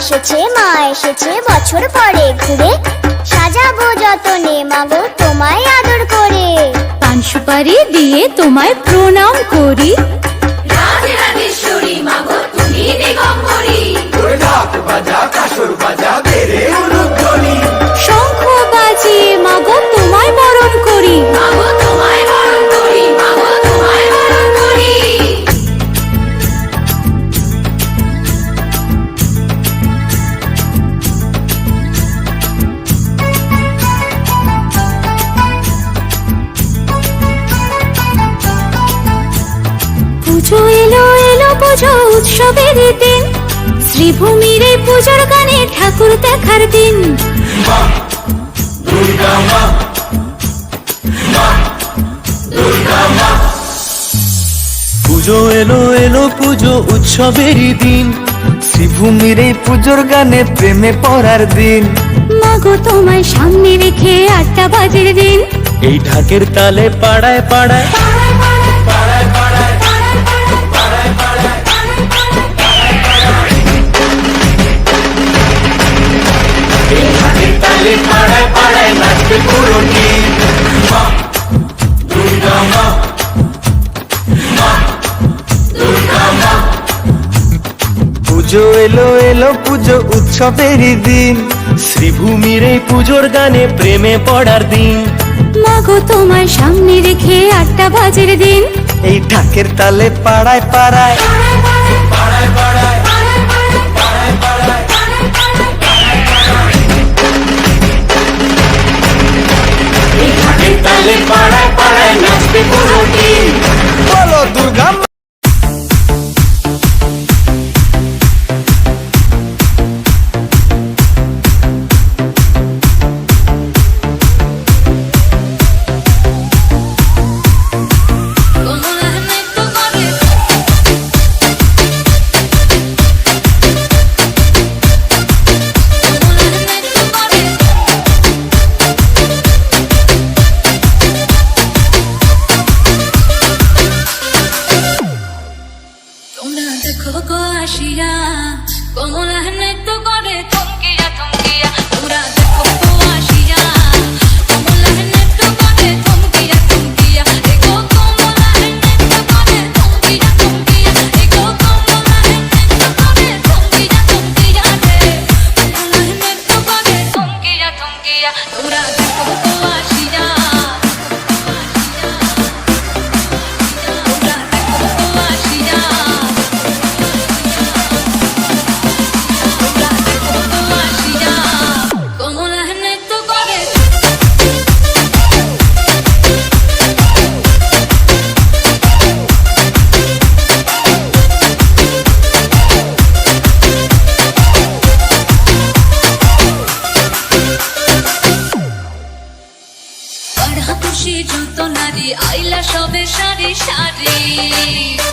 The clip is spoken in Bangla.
এসেছে মা এসেছে বছর পরে। ঘুরে সাজাবো যতনে মাগো তোমায় আদর করে। পান সুপারি দিয়ে তোমায় প্রণাম করি। রাধে রাধেশ্বরী মাগো শ্রীভূমির এই পুজোর গানে ঠাকুর দেখার দিন। পুজো এলো এলো পুজো উৎসবেরই দিন। শ্রীভূমির এই পুজোর গানে প্রেমে পড়ার দিন। মাগো তোমায় সামনে রেখে আটটা বাজের দিন। এই ঢাকের তালে পাড়ায় পাড়ায় পুজো এলো এলো পুজো উৎসবেরই দিন। শ্রীভূমির এই পুজোর গানে প্রেমে পড়ার দিন। মাগো তোমায় সামনে রেখে আটটা বাজের দিন। এই ঢাকের তালে পাড়ায় পাড়ায়। তালে পাড়ায় পাড়ায় নাচবে পুরো টিম গো আসিয়া কমলা নৃত্য করে thee.